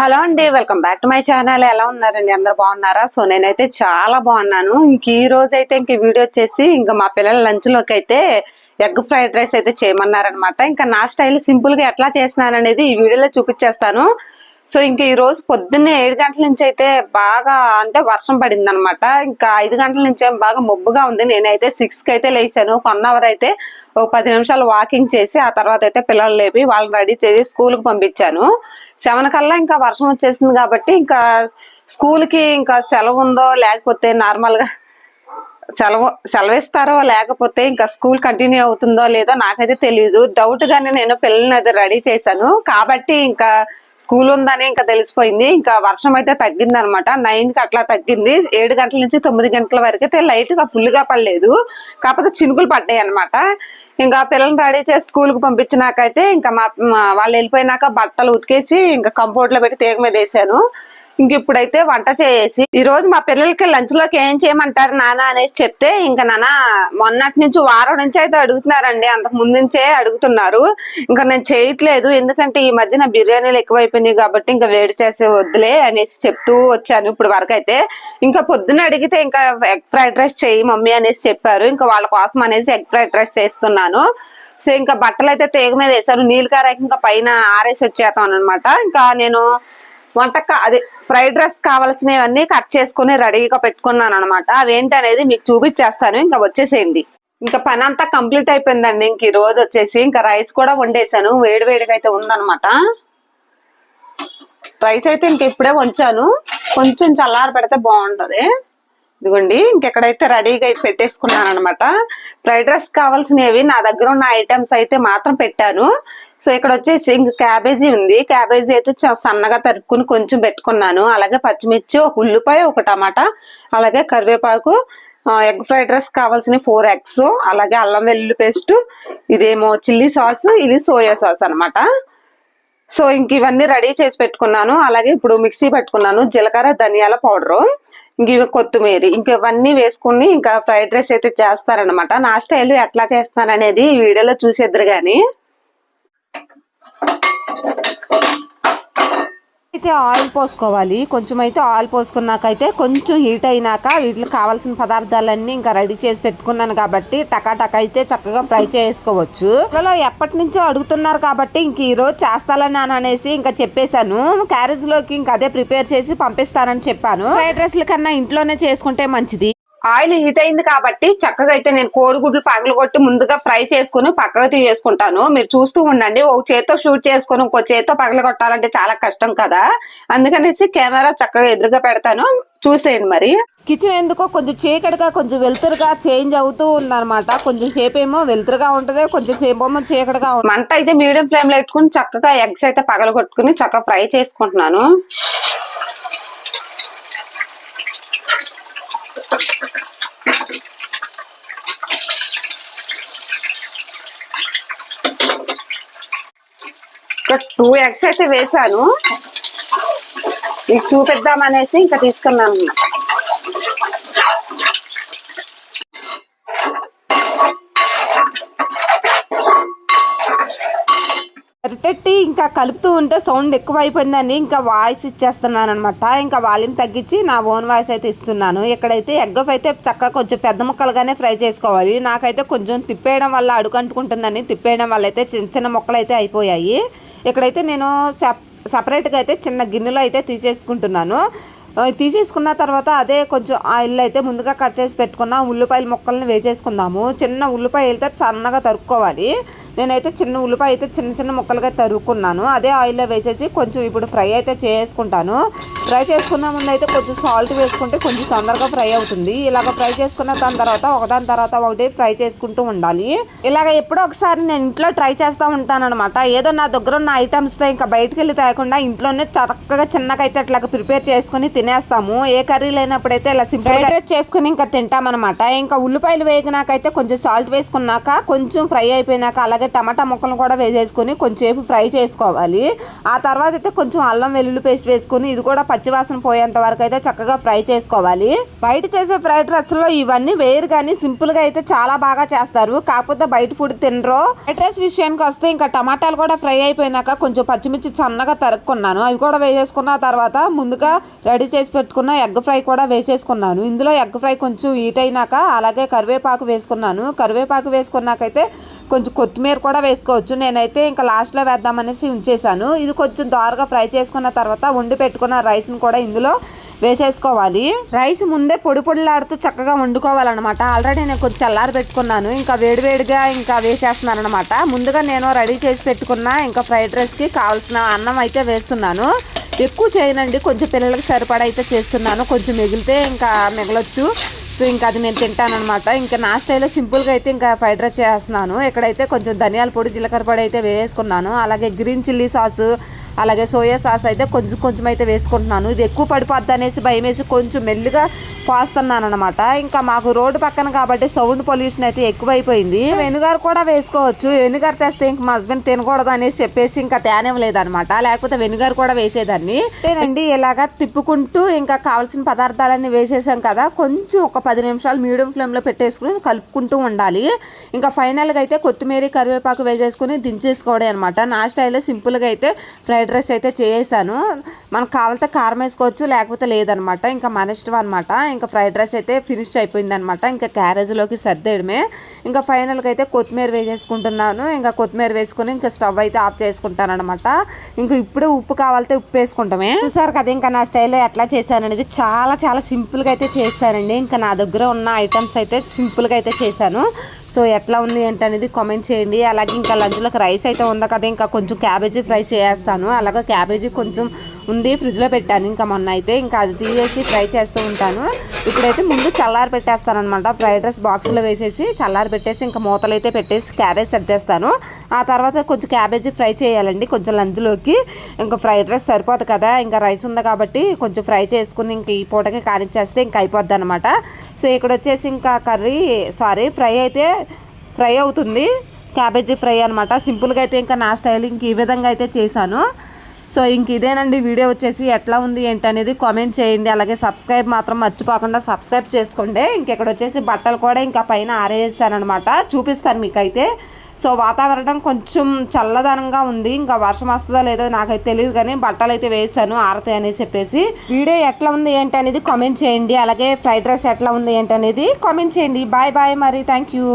Hello అండి welcome back to my channel. ఎలా ఉన్నారండి? అందరు బాగున్నారా? సో నేనైతే చాలా బాగున్నాను. ఇంక ఈ రోజు అయితే ఇంక వీడియో వచ్చేసి ఇంకా మా పిల్లల లంచ్లోకి అయితే ఎగ్ ఫ్రైడ్ రైస్ అయితే చేయమన్నారనమాట ఇంకా నా స్టైల్ సింపుల్గా ఎట్లా చేస్తున్నాను అనేది ఈ వీడియోలో చూపించేస్తాను. సో ఇంక ఈ రోజు పొద్దున్నే ఏడు గంటల నుంచి అయితే బాగా అంటే వర్షం పడింది అనమాట ఇంకా ఐదు గంటల నుంచి ఏం బాగా మబ్బుగా ఉంది. నేనైతే సిక్స్కి అయితే లేచాను. వన్ అవర్ అయితే ఒక పది నిమిషాలు వాకింగ్ చేసి ఆ తర్వాత అయితే పిల్లలు లేపి వాళ్ళని రెడీ చేసి స్కూల్కి పంపించాను. సెవెన్ కల్లా ఇంకా వర్షం వచ్చేసింది కాబట్టి ఇంకా స్కూల్కి ఇంకా సెలవు ఉందో లేకపోతే నార్మల్గా సెలవు సెలవిస్తారో లేకపోతే ఇంకా స్కూల్ కంటిన్యూ అవుతుందో లేదో నాకైతే తెలియదు డౌట్ గానే నేను పిల్లల్ని అది రెడీ చేశాను. కాబట్టి ఇంకా స్కూల్ ఉందని ఇంకా తెలిసిపోయింది. ఇంకా వర్షం అయితే తగ్గింది అనమాట నైన్కి అట్లా తగ్గింది. ఏడు గంటల నుంచి తొమ్మిది గంటల వరకు అయితే లైట్గా ఫుల్గా పడలేదు. కాకపోతే చినుకులు పడ్డాయి అనమాట ఇంకా పిల్లల్ని రెడీ చేసి స్కూల్కు పంపించినాకైతే ఇంకా మా వాళ్ళు వెళ్ళిపోయినాక బట్టలు ఉతికేసి ఇంకా కంపోర్ట్లో పెట్టి తీగ మీద వేసాను. ఇంక ఇప్పుడైతే వంట చేసి ఈ రోజు మా పిల్లలకి లంచ్లోకి ఏం చేయమంటారు నాన్న అనేసి చెప్తే ఇంకా నాన్న మొన్నటి నుంచి వారం నుంచి అయితే అడుగుతున్నారండి. అంతకు ముందు నుంచే అడుగుతున్నారు. ఇంకా నేను చేయట్లేదు. ఎందుకంటే ఈ మధ్యన బిర్యానీలు ఎక్కువైపోయినాయి కాబట్టి ఇంకా వేడి చేసే వద్దులే అనేసి చెప్తూ వచ్చాను ఇప్పుడు వరకు అయితే. ఇంకా పొద్దున అడిగితే ఇంకా ఎగ్ ఫ్రైడ్ రైస్ చేయి మమ్మీ అనేసి చెప్పారు. ఇంకా వాళ్ళ కోసం అనేసి ఎగ్ ఫ్రైడ్ రైస్ చేస్తున్నాను. సో ఇంకా బట్టలు అయితే తీగ మీద వేసాను నీళ్ళు కారాక ఇంకా పైన ఆరేసి వచ్చేస్తాను అనమాట ఇంకా నేను వంటక అదే ఫ్రైడ్ రైస్ కావాల్సినవన్నీ కట్ చేసుకుని రెడీగా పెట్టుకున్నాను అనమాట అవేంటి అనేది మీకు చూపించేస్తాను ఇంకా వచ్చేసేయండి. ఇంకా పని అంతా కంప్లీట్ అయిపోయిందండి. ఇంక ఈ రోజు వచ్చేసి ఇంకా రైస్ కూడా వండేసాను వేడివేడిగా అయితే ఉందన్నమాట. రైస్ అయితే ఇంక ఇప్పుడే వంచాను. కొంచెం చల్లారి పెడితే బాగుంటది. ఇదిగోండి ఇంకెక్కడైతే రెడీగా అయితే పెట్టేసుకున్నాను అనమాట ఫ్రైడ్ రైస్ కావాల్సినవి నా దగ్గర ఉన్న ఐటమ్స్ అయితే మాత్రం పెట్టాను. సో ఇక్కడ వచ్చేసి ఇంక క్యాబేజీ ఉంది. క్యాబేజీ అయితే చ- సన్నగా తరుక్కుని కొంచెం పెట్టుకున్నాను. అలాగే పచ్చిమిర్చి ఒక ఉల్లిపాయ ఒక టమాటా అలాగే కరివేపాకు ఎగ్ ఫ్రైడ్ రైస్ కావాల్సిన ఫోర్ ఎగ్స్ అలాగే అల్లం వెల్లుల్లి పేస్ట్ ఇదేమో చిల్లీ సాస్ ఇది సోయా సాస్ అన్నమాట సో ఇంక ఇవన్నీ రెడీ చేసి పెట్టుకున్నాను. అలాగే ఇప్పుడు మిక్సీ పెట్టుకున్నాను. జీలకర్ర ధనియాల పౌడరు. ఇవి కొత్తిమీర ఇంకా ఇవన్నీ వేసుకుని ఇంకా ఫ్రైడ్ రైస్ అయితే చేస్తారనమాట నా స్టైల్ ఎట్లా చేస్తాననేది వీడియోలో చూసేద్దరు గాని. అయితే ఆయిల్ పోసుకోవాలి. కొంచెం అయితే ఆయిల్ పోసుకున్నాకైతే కొంచెం హీట్ అయినాక వీటికి కావాల్సిన పదార్థాలన్నీ ఇంకా రెడీ చేసి పెట్టుకున్నాను కాబట్టి టకాటక అయితే చక్కగా ఫ్రై చేసుకోవచ్చు. పిల్లలు ఎప్పటి నుంచో అడుగుతున్నారు కాబట్టి ఇంక ఈరోజు చేస్తాలని చేస్తానని అని అనేసి ఇంకా చెప్పేశాను. క్యారేజ్లోకి ఇంకా అదే ప్రిపేర్ చేసి పంపిస్తానని చెప్పాను. ఫ్రైడ్ రైస్ల కన్నా ఇంట్లోనే చేసుకుంటే మంచిది. ఆయిల్ హీట్ అయింది కాబట్టి చక్కగా అయితే నేను కోడిగుడ్లు పగలు కొట్టి ముందుగా ఫ్రై చేసుకుని పక్కకు తీసేసుకుంటాను. మీరు చూస్తూ ఉండండి. ఒక చేత్తో షూట్ చేసుకుని ఇంకో చేత్తో పగల కొట్టాలంటే చాలా కష్టం కదా. అందుకనేసి కెమెరా చక్కగా ఎదురుగా పెడతాను. చూసేయండి మరి. కిచెన్ ఎందుకో కొంచెం చీకటిగా కొంచెం వెలుతురుగా చేంజ్ అవుతూ ఉందన్నమాట. కొంచెం సేపు ఏమో వెలుతురుగా ఉంటది కొంచెం సేపు ఏమో చీకటిగా ఉంటుంది. మంట అయితే మీడియం ఫ్లేమ్లో పెట్టుకుని చక్కగా ఎగ్స్ అయితే పగల కొట్టుకుని చక్కగా ఫ్రై చేసుకుంటున్నాను. టూ ఎగ్స్ అయితే వేసాను మీకు చూపిద్దామనేసి ఇంకా తీసుకున్నాను. పెట్టి ఇంకా కలుపుతూ ఉంటే సౌండ్ ఎక్కువ అయిపోయిందని ఇంకా వాయిస్ ఇచ్చేస్తున్నాను అనమాట ఇంకా వాల్యూమ్ తగ్గించి నా ఓన్ వాయిస్ అయితే ఇస్తున్నాను. ఇక్కడైతే ఎగ్ అయితే చక్కగా కొంచెం పెద్ద ముక్కలుగానే ఫ్రై చేసుకోవాలి. నాకైతే కొంచెం తిప్పేయడం వల్ల అడుగంటుకుంటుందని తిప్పేయడం వల్ల అయితే చిన్న చిన్న ముక్కలు అయితే అయిపోయాయి. ఇక్కడైతే నేను సెప్ సపరేట్గా అయితే చిన్న గిన్నెలో అయితే తీసేసుకుంటున్నాను. తీసేసుకున్న తర్వాత అదే కొంచెం ఆయిల్ అయితే ముందుగా కట్ చేసి పెట్టుకున్న ఉల్లిపాయల ముక్కల్ని వేసేసుకుందాము. చిన్న ఉల్లిపాయ అయితే సన్నగా తరుక్కోవాలి. నేనైతే చిన్న ఉల్లిపాయ అయితే చిన్న చిన్న ముక్కలుగా తరుక్కున్నాను. అదే ఆయిల్లో వేసేసి కొంచెం ఇప్పుడు ఫ్రై అయితే చేసుకుంటాను. ఫ్రై చేసుకున్న ముందు అయితే కొంచెం సాల్ట్ వేసుకుంటే కొంచెం తొందరగా ఫ్రై అవుతుంది. ఇలాగ ఫ్రై చేసుకున్న దాని తర్వాత ఒకదాని తర్వాత ఒకటి ఫ్రై చేసుకుంటూ ఉండాలి. ఇలాగ ఎప్పుడో ఒకసారి నేను ఇంట్లో ట్రై చేస్తూ ఉంటాను అనమాట ఏదో నా దగ్గర ఉన్న ఐటమ్స్తో ఇంకా బయటకు వెళ్ళి తేకుండా ఇంట్లోనే చక్కగా చిన్నగా అయితే అట్లా ప్రిపేర్ చేసుకుని తినేస్తాము. ఏ కర్రీ లేనప్పుడైతే ఇలా సింపుల్ చేసుకుని ఇంకా తింటామన్నమాట. ఇంకా ఉల్లిపాయలు వేగినాకైతే కొంచెం సాల్ట్ వేసుకున్నాక కొంచెం ఫ్రై అయిపోయినాక అలాగే టమాటా ముక్కలను కూడా వేసేసుకొని కొంచెంసేపు ఫ్రై చేసుకోవాలి. ఆ తర్వాత అయితే కొంచెం అల్లం వెల్లుల్లి పేస్ట్ వేసుకొని ఇది కూడా పచ్చివాసన పోయేంత వరకు అయితే చక్కగా ఫ్రై చేసుకోవాలి. బయట చేసే ఫ్రైడ్ రైస్లో ఇవన్నీ వేరు కానీ సింపుల్గా అయితే చాలా బాగా చేస్తారు. కాకపోతే బయట ఫుడ్ తినరు. ఫ్రైడ్ రైస్ విషయానికి వస్తే ఇంకా టమాటాలు కూడా ఫ్రై అయిపోయినాక కొంచెం పచ్చిమిర్చి సన్నగా తరుక్కున్నాను. అవి కూడా వేసేసుకున్న తర్వాత ముందుగా రెడీ చేసి పెట్టుకున్న ఎగ్ ఫ్రై కూడా వేసేసుకున్నాను. ఇందులో ఎగ్ ఫ్రై కొంచెం హీట్ అయినాక అలాగే కరివేపాకు వేసుకున్నాను. కరివేపాకు వేసుకున్నాకైతే కొంచెం కొత్తిమీర కూడా వేసుకోవచ్చు. నేనైతే ఇంకా లాస్ట్లో వేద్దామనేసి ఉంచేసాను ఇది కొంచెం దారుగా ఫ్రై చేసుకున్న తర్వాత వండి పెట్టుకున్న రైస్ని కూడా ఇందులో వేసేసుకోవాలి. రైస్ ముందే పొడి పొడిలాడుతూ చక్కగా వండుకోవాలన్నమాట. ఆల్రెడీ నేను కొంచెం చల్లారి పెట్టుకున్నాను. ఇంకా వేడివేడిగా ఇంకా వేసేస్తున్నాను అనమాట ముందుగా నేను రెడీ చేసి పెట్టుకున్న ఇంకా ఫ్రైడ్ రైస్కి కావాల్సిన అన్నం అయితే వేస్తున్నాను. ఎక్కువ చేయనండి. కొంచెం పిల్లలకి సరిపడా అయితే చేస్తున్నాను. కొంచెం మిగిలితే ఇంకా మిగలొచ్చు. సో ఇంకా అది నేను తింటానమాట ఇంకా నా స్టైల్లో సింపుల్గా అయితే ఇంకా ఫ్రైడ్ రైస్ చేస్తున్నాను. ఇక్కడైతే కొంచెం ధనియాల పొడి జీలకర్ర పొడి అయితే వేసుకున్నాను అలాగే గ్రీన్ చిల్లీ సాసు అలాగే సోయా సాస్ అయితే కొంచెం కొంచెం అయితే వేసుకుంటున్నాను. ఇది ఎక్కువ పడిపోద్ది అనేసి భయం వేసి కొంచెం మెల్లిగా పోస్తున్నాను అనమాట ఇంకా మాకు రోడ్డు పక్కన కాబట్టి సౌండ్ పొల్యూషన్ అయితే ఎక్కువైపోయింది. వెనుగారు కూడా వేసుకోవచ్చు. వెనుగారు తెస్తే ఇంక మా హస్బెండ్ తినకూడదు అనేసి చెప్పేసి ఇంకా తేనివ్వలేదనమాట లేకపోతే వెనుగారు కూడా వేసేదాన్ని. అండి ఇలాగా తిప్పుకుంటూ ఇంకా కావాల్సిన పదార్థాలన్నీ వేసేసాం కదా. కొంచెం ఒక పది నిమిషాలు మీడియం ఫ్లేమ్లో పెట్టేసుకుని కలుపుకుంటూ ఉండాలి. ఇంకా ఫైనల్గా అయితే కొత్తిమీర కరివేపాకు వేసేసుకుని దించేసుకోవడం అనమాట నా స్టైల్లో సింపుల్గా అయితే ఫ్రైడ్ డ్రెస్ అయితే చేసాను మనకు కావాలంటే కారం వేసుకోవచ్చు లేకపోతే లేదనమాట. ఇంకా మన ఇష్టం అనమాట ఇంకా ఫ్రైడ్ రైస్ అయితే ఫినిష్ అయిపోయింది అనమాట ఇంకా క్యారేజ్లోకి సర్దేయడమే. ఇంకా ఫైనల్గా అయితే కొత్తిమీర వేసేసుకుంటున్నాను. ఇంకా కొత్తిమీర వేసుకుని ఇంకా స్టవ్ అయితే ఆఫ్ చేసుకుంటాను అనమాట ఇంకా ఇప్పుడు ఉప్పు కావాలంటే ఉప్పు వేసుకుంటామే. చూసారు కదా ఇంకా నా స్టైల్లో ఎట్లా చేశాను అనేది చాలా చాలా సింపుల్గా అయితే చేశానండి. ఇంకా నా దగ్గర ఉన్న ఐటమ్స్ అయితే సింపుల్గా అయితే చేశాను. సో ఎట్లా ఉంది ఏంటనేది అనేది కామెంట్ చేయండి. అలాగే ఇంకా లంచ్లోకి రైస్ అయితే ఉందా కదా ఇంకా కొంచెం క్యాబేజీ ఫ్రై చేస్తాను. అలాగే క్యాబేజీ కొంచెం ఉంది ఫ్రిడ్జ్లో పెట్టాను. ఇంకా మొన్న అయితే ఇంకా అది తీసేసి ఫ్రై చేస్తూ ఉంటాను. ఇప్పుడైతే ముందు చల్లారి పెట్టేస్తాను అనమాట ఫ్రైడ్ రైస్ బాక్స్లో వేసేసి చల్లారి పెట్టేసి ఇంకా మూతలు అయితే పెట్టేసి క్యారేజ్ సర్దేస్తాను. ఆ తర్వాత కొంచెం క్యాబేజీ ఫ్రై చేయాలండి. కొంచెం లంచ్లోకి ఇంకా ఫ్రైడ్ రైస్ సరిపోదు కదా. ఇంకా రైస్ ఉంది కాబట్టి కొంచెం ఫ్రై చేసుకుని ఇంక ఈ పూటకి కానిచ్చేస్తే ఇంకా అయిపోద్ది అనమాట సో ఇక్కడ వచ్చేసి ఇంకా కర్రీ సారీ ఫ్రై అయితే ఫ్రై అవుతుంది. క్యాబేజీ ఫ్రై అనమాట సింపుల్గా అయితే ఇంకా నా స్టైల్ ఇంక ఈ విధంగా అయితే చేశాను. సో ఇంక ఇదేనండి వీడియో వచ్చేసి ఎట్లా ఉంది ఏంటి అనేది కామెంట్ చేయండి. అలాగే సబ్స్క్రైబ్ మాత్రం మర్చిపోకుండా సబ్స్క్రైబ్ చేసుకోండి. ఇంకెక్కడ వచ్చేసి బట్టలు కూడా ఇంకా పైన ఆరేసానమాట చూపిస్తాను మీకైతే. సో వాతావరణం కొంచెం చల్లదనంగా ఉంది. ఇంకా వర్షం వస్తుందో లేదో నాకైతే తెలియదు కానీ బట్టలు అయితే వేసాను ఆరతాయి అని చెప్పేసి. వీడియో ఎట్లా ఉంది ఏంటి అనేది కామెంట్ చేయండి. అలాగే ఫ్రైడ్ రైస్ ఎట్లా ఉంది ఏంటి అనేది కామెంట్ చేయండి. బాయ్ బాయ్ మరి. Thank you